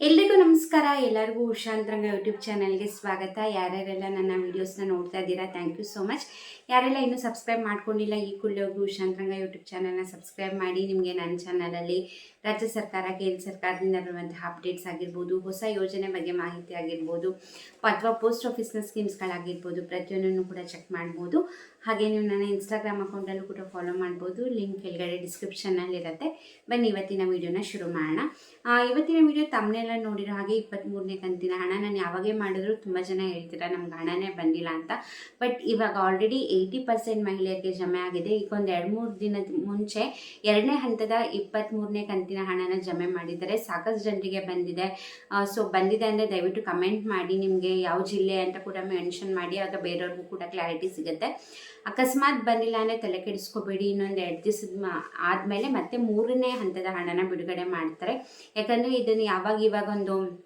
ಎಲ್ರಿಗೂ ನಮಸ್ಕಾರ. ಎಲ್ಲರಿಗೂ ಉಷಾಂತರಂಗ ಯೂಟ್ಯೂಬ್ ಚಾನಲ್ಗೆ ಸ್ವಾಗತ. ಯಾರ್ಯಾರೆಲ್ಲ ನನ್ನ ವೀಡಿಯೋಸ್ನ ನೋಡ್ತಾ ಇದ್ದೀರಾ ಥ್ಯಾಂಕ್ ಯು ಸೋ ಮಚ್ ಯಾರೆಲ್ಲ ಇನ್ನೂ ಸಬ್ಸ್ಕ್ರೈಬ್ ಮಾಡ್ಕೊಂಡಿಲ್ಲ, ಈ ಕೂಡಲೇ ಹೋಗಿ ಉಷಾಂತರಂಗ ಯೂಟ್ಯೂಬ್ ಚಾನಲ್ನ ಸಬ್ಸ್ಕ್ರೈಬ್ ಮಾಡಿ. ನಿಮಗೆ ನನ್ನ ಚಾನಲಲ್ಲಿ ರಾಜ್ಯ ಸರ್ಕಾರ, ಕೇಂದ್ರ ಸರ್ಕಾರದಿಂದ ಬರುವಂತಹ ಅಪ್ಡೇಟ್ಸ್ ಆಗಿರ್ಬೋದು, ಹೊಸ ಯೋಜನೆ ಬಗ್ಗೆ ಮಾಹಿತಿ ಆಗಿರ್ಬೋದು, ಅಥವಾ ಪೋಸ್ಟ್ ಆಫೀಸ್ನ ಸ್ಕೀಮ್ಸ್ಗಳಾಗಿರ್ಬೋದು ಪ್ರತಿಯೊಂದನ್ನು ಕೂಡ ಚೆಕ್ ಮಾಡ್ಬೋದು. ಹಾಗೆ ನೀವು ನನ್ನ ಇನ್ಸ್ಟಾಗ್ರಾಮ್ ಅಕೌಂಟಲ್ಲೂ ಕೂಡ ಫಾಲೋ ಮಾಡ್ಬೋದು. ಲಿಂಕ್ ಕೆಳಗಡೆ ಡಿಸ್ಕ್ರಿಪ್ಷನ್ನಲ್ಲಿರುತ್ತೆ ಬನ್ನಿ, ಇವತ್ತಿನ ವೀಡಿಯೋನ ಶುರು ಮಾಡೋಣ. ಇವತ್ತಿನ ವಿಡಿಯೋ ತಮ್ಮನೆಲ್ಲ ನೋಡಿರೋ ಹಾಗೆ ಇಪ್ಪತ್ತ್ಮೂರನೇ ಕಂತಿನ ಹಣ ನಾನು ಯಾವಾಗೇ ಮಾಡಿದ್ರು ತುಂಬ ಜನ ಹೇಳ್ತೀರಾ, ನಮ್ಗೆ ಹಣನೇ ಬಂದಿಲ್ಲ ಅಂತ. ಬಟ್ ಇವಾಗ ಆಲ್ರೆಡಿ ಏಯ್ಟಿ ಪರ್ಸೆಂಟ್ ಮಹಿಳೆಯರಿಗೆ ಜಮೆ ಆಗಿದೆ. ಈಗ ಒಂದು ಎರಡು ಮೂರು ದಿನದ ಮುಂಚೆ ಎರಡನೇ ಹಂತದ ಇಪ್ಪತ್ತ್ಮೂರನೇ ಕಂತಿನ ಹಣನ ಜಮೆ ಮಾಡಿದ್ದಾರೆ. ಸಾಕಷ್ಟು ಜನರಿಗೆ ಬಂದಿದೆ. ಸೊ ಬಂದಿದೆ ಅಂದರೆ ದಯವಿಟ್ಟು ಕಮೆಂಟ್ ಮಾಡಿ, ನಿಮಗೆ ಯಾವ ಜಿಲ್ಲೆ ಅಂತ ಕೂಡ ಮೆನ್ಷನ್ ಮಾಡಿ ಆಗ ಬೇರೆಯವ್ರಿಗೂ ಕೂಡ ಕ್ಲಾರಿಟಿ ಸಿಗುತ್ತೆ. ಅಕಸ್ಮಾತ್ ಬಂದಿಲ್ಲ ಅಂದರೆ ತಲೆ ಕೆಡಿಸ್ಕೋಬೇಡಿ. ಇನ್ನೊಂದು ಎರಡು ದಿವಸದ ಆದಮೇಲೆ ಮತ್ತೆ ಮೂರನೇ ಹಂತದ ಹಣನ ಬಿಡುಗಡೆ ಮಾಡ್ತಾರೆ. ಯಾಕಂದರೆ ಇದನ್ನು ಯಾವಾಗ ಇವಾಗ ಒಂದು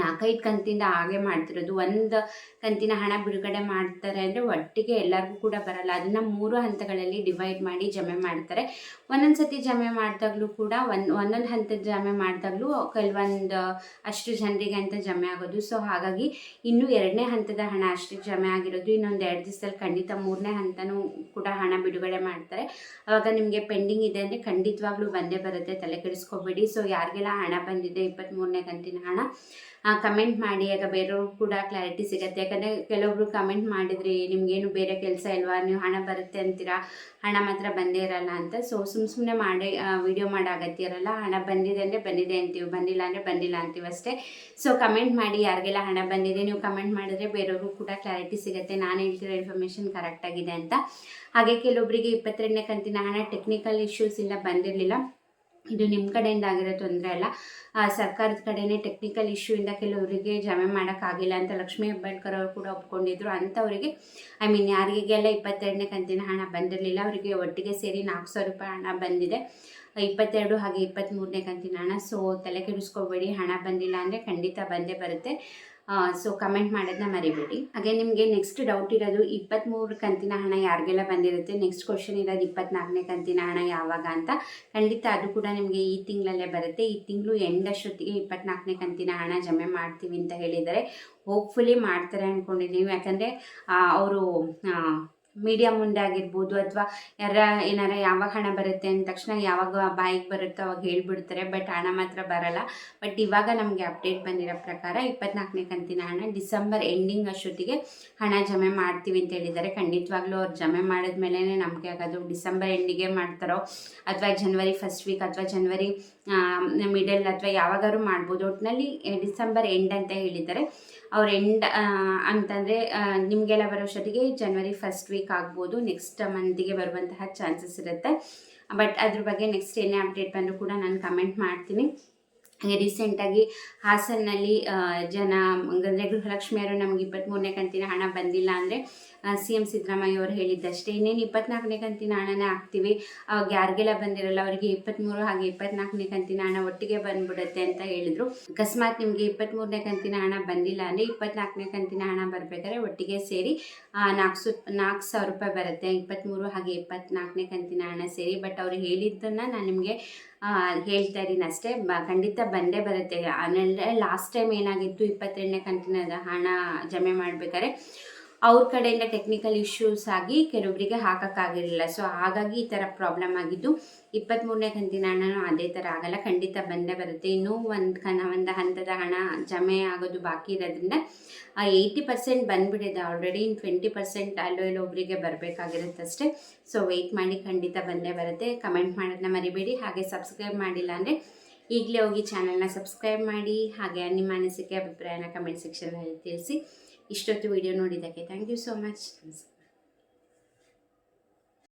ನಾಲ್ಕೈದು ಕಂತಿಂದ ಹಾಗೆ ಮಾಡ್ತಿರೋದು. ಒಂದು ಕಂತಿನ ಹಣ ಬಿಡುಗಡೆ ಮಾಡ್ತಾರೆ ಅಂದರೆ ಒಟ್ಟಿಗೆ ಎಲ್ಲರಿಗೂ ಕೂಡ ಬರಲ್ಲ. ಅದನ್ನು ಮೂರು ಹಂತಗಳಲ್ಲಿ ಡಿವೈಡ್ ಮಾಡಿ ಜಮೆ ಮಾಡ್ತಾರೆ. ಒಂದೊಂದು ಸತಿ ಜಮೆ ಮಾಡಿದಾಗಲೂ ಕೂಡ ಒಂದು, ಒಂದೊಂದು ಹಂತದ ಜಮೆ ಮಾಡಿದಾಗಲೂ ಕೆಲವೊಂದು, ಅಷ್ಟು ಜನರಿಗೆ ಅಂತ ಜಮೆ ಆಗೋದು. ಸೊ ಹಾಗಾಗಿ ಇನ್ನೂ ಎರಡನೇ ಹಂತದ ಹಣ ಅಷ್ಟು ಜಮೆ ಆಗಿರೋದು. ಇನ್ನೊಂದು ಎರಡು ದಿವಸದಲ್ಲಿ ಖಂಡಿತ ಮೂರನೇ ಹಂತನೂ ಕೂಡ ಹಣ ಬಿಡುಗಡೆ ಮಾಡ್ತಾರೆ. ಆವಾಗ ನಿಮಗೆ ಪೆಂಡಿಂಗ್ ಇದೆ ಅಂದರೆ ಖಂಡಿತವಾಗ್ಲೂ ಬಂದೇ ಬರುತ್ತೆ. ತಲೆ ಕೆಡಿಸ್ಕೋಬೇಡಿ. ಸೊ ಯಾರಿಗೆಲ್ಲ ಹಣ ಬಂದಿದೆ ಇಪ್ಪತ್ತ್ಮೂರನೇ ಕಂತಿನ ಹಣ ಕಮೆಂಟ್ ಮಾಡಿ, ಆಗ ಬೇರೆಯವ್ರಿಗೂ ಕೂಡ ಕ್ಲಾರಿಟಿ ಸಿಗುತ್ತೆ. ಯಾಕಂದರೆ ಕೆಲವೊಬ್ರು ಕಮೆಂಟ್ ಮಾಡಿದ್ರಿ, ನಿಮಗೇನು ಬೇರೆ ಕೆಲಸ ಇಲ್ವಾ? ನೀವು ಹಣ ಬರುತ್ತೆ ಅಂತೀರಾ? ಹಣ ಮಾತ್ರ ಬಂದೇ ಇರಲ್ಲ ಅಂತ. ಸೊ ಸುಮ್ಮ ಸುಮ್ಮನೆ ಮಾಡಿ ವಿಡಿಯೋ ಮಾಡೋ ಅಗತ್ಯ ಇರಲ್ಲ ಹಣ ಬಂದಿದೆ ಅಂದರೆ ಬಂದಿದೆ ಅಂತೀವಿ. ಬಂದಿಲ್ಲ ಅಂದರೆ ಬಂದಿಲ್ಲ ಅಂತೀವಿ ಅಷ್ಟೇ. ಸೊ ಕಮೆಂಟ್ ಮಾಡಿ, ಯಾರಿಗೆಲ್ಲ ಹಣ ಬಂದಿದೆ, ನೀವು ಕಮೆಂಟ್ ಮಾಡಿದ್ರೆ ಬೇರೆಯವ್ರಿಗೂ ಕೂಡ ಕ್ಲಾರಿಟಿ ಸಿಗುತ್ತೆ. ನಾನು ಹೇಳ್ತಿರೋ ಇನ್ಫಾರ್ಮೇಷನ್ ಕರೆಕ್ಟಾಗಿದೆ ಅಂತ. ಹಾಗೆ ಕೆಲವೊಬ್ಬರಿಗೆ ಇಪ್ಪತ್ತೆರಡನೇ ಕಂತಿನ ಹಣ ಟೆಕ್ನಿಕಲ್ ಇಶ್ಯೂಸಿಂದ ಬಂದಿರಲಿಲ್ಲ. ಇದು ನಿಮ್ಮ ಕಡೆಯಿಂದ ಆಗಿರೋ ತೊಂದರೆ ಅಲ್ಲ. ಸರ್ಕಾರದ ಕಡೆಯೇ ಟೆಕ್ನಿಕಲ್ ಇಶ್ಯೂಯಿಂದ ಕೆಲವರಿಗೆ ಜಮೆ ಮಾಡೋಕ್ಕಾಗಿಲ್ಲ ಅಂತ ಲಕ್ಷ್ಮೀ ಹೆಬ್ಬಾಳ್ಕರ್ ಅವರು ಕೂಡ ಒಪ್ಕೊಂಡಿದ್ರು. ಅಂಥವರಿಗೆ ಐ ಮೀನ್ ಯಾರಿಗೆಲ್ಲ ಇಪ್ಪತ್ತೆರಡನೇ ಕಂತಿನ ಹಣ ಬಂದಿರಲಿಲ್ಲ, ಅವರಿಗೆ ಒಟ್ಟಿಗೆ ಸೇರಿ ನಾಲ್ಕು ಸಾವಿರ ರೂಪಾಯಿ ಹಣ ಬಂದಿದೆ. ಇಪ್ಪತ್ತೆರಡು ಹಾಗೆ ಇಪ್ಪತ್ತ್ಮೂರನೇ ಕಂತಿನ ಹಣ ಸೊ ತಲೆ ಕೆಡಿಸ್ಕೋಬೇಡಿ, ಹಣ ಬಂದಿಲ್ಲ ಅಂದರೆ ಖಂಡಿತ ಬಂದೇ ಬರುತ್ತೆ. ಸೊ ಕಮೆಂಟ್ ಮಾಡೋದನ್ನ ಮರಿಬೇಡಿ. ಹಾಗೆ ನಿಮಗೆ ನೆಕ್ಸ್ಟ್ ಡೌಟ್ ಇರೋದು ಇಪ್ಪತ್ತ್ಮೂರು ಕಂತಿನ ಹಣ ಯಾರಿಗೆಲ್ಲ ಬಂದಿರುತ್ತೆ? ನೆಕ್ಸ್ಟ್ ಕ್ವಶನ್ ಇರೋದು ಇಪ್ಪತ್ನಾಲ್ಕನೇ ಕಂತಿನ ಹಣ ಯಾವಾಗ ಅಂತ. ಖಂಡಿತ ಅದು ಕೂಡ ನಿಮಗೆ ಈ ತಿಂಗಳಲ್ಲೇ ಬರುತ್ತೆ. ಈ ತಿಂಗಳು ಎಂಡ್ ಇಪ್ಪತ್ನಾಲ್ಕನೇ ಕಂತಿನ ಹಣ ಜಮೆ ಮಾಡ್ತೀವಿ ಅಂತ ಹೇಳಿದರೆ ಹೋಪ್ಫುಲಿ ಮಾಡ್ತಾರೆ ಅಂದ್ಕೊಂಡಿದ್ದೀವಿ ಯಾಕಂದರೆ ಅವರು ಮೀಡಿಯಾ ಮುಂದೆ ಆಗಿರ್ಬೋದು ಅಥವಾ ಯಾರ ಏನಾರ ಯಾವಾಗ ಹಣ ಬರುತ್ತೆ ಅಂದ ತಕ್ಷಣ ಯಾವಾಗ ಬಾಯಿಗೆ ಬರುತ್ತೋ ಅವಾಗ ಹೇಳ್ಬಿಡ್ತಾರೆ. ಬಟ್ ಹಣ ಮಾತ್ರ ಬರಲ್ಲ. ಬಟ್ ಇವಾಗ ನಮಗೆ ಅಪ್ಡೇಟ್ ಬಂದಿರೋ ಪ್ರಕಾರ ಇಪ್ಪತ್ನಾಲ್ಕನೇ ಕಂತಿನ ಹಣ ಡಿಸೆಂಬರ್ ಎಂಡಿಂಗ್ ಅಷ್ಟೊತ್ತಿಗೆ ಹಣ ಜಮೆ ಮಾಡ್ತೀವಿ ಅಂತ ಹೇಳಿದ್ದಾರೆ. ಖಂಡಿತವಾಗ್ಲೂ ಅವ್ರು ಜಮೆ ಮಾಡಿದ್ಮೇಲೆ ನಮಗೆ ಆಗೋದು. ಡಿಸೆಂಬರ್ ಎಂಡಿಗೆ ಮಾಡ್ತಾರೋ ಅಥವಾ ಜನವರಿ ಫಸ್ಟ್ ವೀಕ್ ಅಥವಾ ಜನವರಿ ಮಿಡಲ್ ಅಥವಾ ಯಾವಾಗಾದ್ರೂ ಮಾಡ್ಬೋದು. ಒಟ್ಟಿನಲ್ಲಿ ಡಿಸೆಂಬರ್ ಎಂಡ್ ಅಂತ ಹೇಳಿದ್ದಾರೆ. ಅವ್ರ ಎಂಡ್ ಅಂತಂದರೆ ನಿಮಗೆಲ್ಲ ಬರೋಷ್ಟೊತ್ತಿಗೆ ಜನವರಿ ಫಸ್ಟ್ ವೀಕ್ ಆಗ್ಬೋದು ನೆಕ್ಸ್ಟ್ ಮಂತಿಗೆ ಬರುವಂತಹ ಚಾನ್ಸಸ್ ಇರುತ್ತೆ. ಬಟ್ ಅದ್ರ ಬಗ್ಗೆ ನೆಕ್ಸ್ಟ್ ಏನೇ ಅಪ್ಡೇಟ್ ಬಂದರೂ ಕೂಡ ನಾನು ಕಮೆಂಟ್ ಮಾಡ್ತೀನಿ. ಹಾಗೆ ರೀಸೆಂಟಾಗಿ ಹಾಸನ್ನಲ್ಲಿ ಜನ ಅಂದರೆ ಗೃಹಲಕ್ಷ್ಮಿಯವರು ನಮ್ಗೆ ಇಪ್ಪತ್ತ್ಮೂರನೇ ಕಂತಿನ ಹಣ ಬಂದಿಲ್ಲ ಅಂದರೆ ಸಿ ಎಂ ಸಿದ್ದರಾಮಯ್ಯ ಅವರು ಹೇಳಿದ್ದಷ್ಟೇ. ಇನ್ನೇನು ಇಪ್ಪತ್ನಾಲ್ಕನೇ ಕಂತಿನ ಹಣನೇ ಹಾಕ್ತೀವಿ. ಅವಾಗ ಯಾರಿಗೆಲ್ಲ ಬಂದಿರಲ್ಲ ಅವರಿಗೆ ಇಪ್ಪತ್ತ್ಮೂರು ಹಾಗೆ ಇಪ್ಪತ್ನಾಲ್ಕನೇ ಕಂತಿನ ಹಣ ಒಟ್ಟಿಗೆ ಬಂದ್ಬಿಡುತ್ತೆ ಅಂತ ಹೇಳಿದರು. ಅಕಸ್ಮಾತ್ ನಿಮಗೆ ಇಪ್ಪತ್ತ್ಮೂರನೇ ಕಂತಿನ ಹಣ ಬಂದಿಲ್ಲ ಅಂದರೆ ಇಪ್ಪತ್ನಾಲ್ಕನೇ ಕಂತಿನ ಹಣ ಬರಬೇಕಾದ್ರೆ ಒಟ್ಟಿಗೆ ಸೇರಿ ನಾಲ್ಕು ಸು, ನಾಲ್ಕು ಸಾವಿರ ರೂಪಾಯಿ ಬರುತ್ತೆ. ಇಪ್ಪತ್ತ್ಮೂರು ಹಾಗೆ ಇಪ್ಪತ್ನಾಲ್ಕನೇ ಕಂತಿನ ಹಣ ಸೇರಿ. ಬಟ್ ಅವರು ಹೇಳಿದ್ದನ್ನು ನಾನು ನಿಮಗೆ ಹೇಳ್ತಾ ಇದ್ದೀನಿ ಅಷ್ಟೇ. ಬ, ಖಂಡಿತ ಬಂದೇ ಬರುತ್ತೆ. ಅಂದರೆ ಲಾಸ್ಟ್ ಟೈಮ್ ಏನಾಗಿತ್ತು ಇಪ್ಪತ್ತೆರಡನೇ ಕಂತಿನ ಹಣ ಜಮೆ ಮಾಡಬೇಕಾದ್ರೆ ಅವ್ರ ಕಡೆಯಿಂದ ಟೆಕ್ನಿಕಲ್ ಇಶ್ಯೂಸ್ ಆಗಿ ಕೆಲವೊಬ್ಬರಿಗೆ ಹಾಕೋಕ್ಕಾಗಿರಲಿಲ್ಲ. ಸೊ ಹಾಗಾಗಿ ಈ ಥರ ಪ್ರಾಬ್ಲಮ್ ಆಗಿದ್ದು ಇಪ್ಪತ್ತ್ಮೂರನೇ ಕಂತಿನ ಹಣನೂ ಅದೇ ಥರ ಆಗಲ್ಲ. ಖಂಡಿತ ಬಂದೇ ಬರುತ್ತೆ. ಇನ್ನೂ ಒಂದು ಕನ ಒಂದು ಹಂತದ ಹಣ ಜಮೆ ಆಗೋದು ಬಾಕಿ ಇರೋದ್ರಿಂದ ಏಯ್ಟಿ ಪರ್ಸೆಂಟ್ ಬಂದುಬಿಟ್ಟಿದೆ ಆಲ್ರೆಡಿ ಇನ್ನು ಟ್ವೆಂಟಿ ಪರ್ಸೆಂಟ್ ಅಲ್ಲೋ ಇಲ್ಲೋ ಒಬ್ಬರಿಗೆ ಬರಬೇಕಾಗಿರುತ್ತೆ ಅಷ್ಟೇ. ಸೊ ವೆಯ್ಟ್ ಮಾಡಿ ಖಂಡಿತ ಬಂದೇ ಬರುತ್ತೆ. ಕಮೆಂಟ್ ಮಾಡೋದನ್ನ ಮರಿಬೇಡಿ. ಹಾಗೆ ಸಬ್ಸ್ಕ್ರೈಬ್ ಮಾಡಿಲ್ಲ ಅಂದರೆ ಈಗಲೇ ಹೋಗಿ ಚಾನಲ್ನ ಸಬ್ಸ್ಕ್ರೈಬ್ ಮಾಡಿ, ಹಾಗೆ ನಿಮ್ಮ ಅನಿಸಿಕೆ ಅಭಿಪ್ರಾಯನ ಕಮೆಂಟ್ ಸೆಕ್ಷನಲ್ಲಿ ತಿಳಿಸಿ. ಇಷ್ಟೊತ್ತು ವಿಡಿಯೋ ನೋಡಿದ್ದಕ್ಕೆ ಥ್ಯಾಂಕ್ ಯು ಸೋ ಮಚ್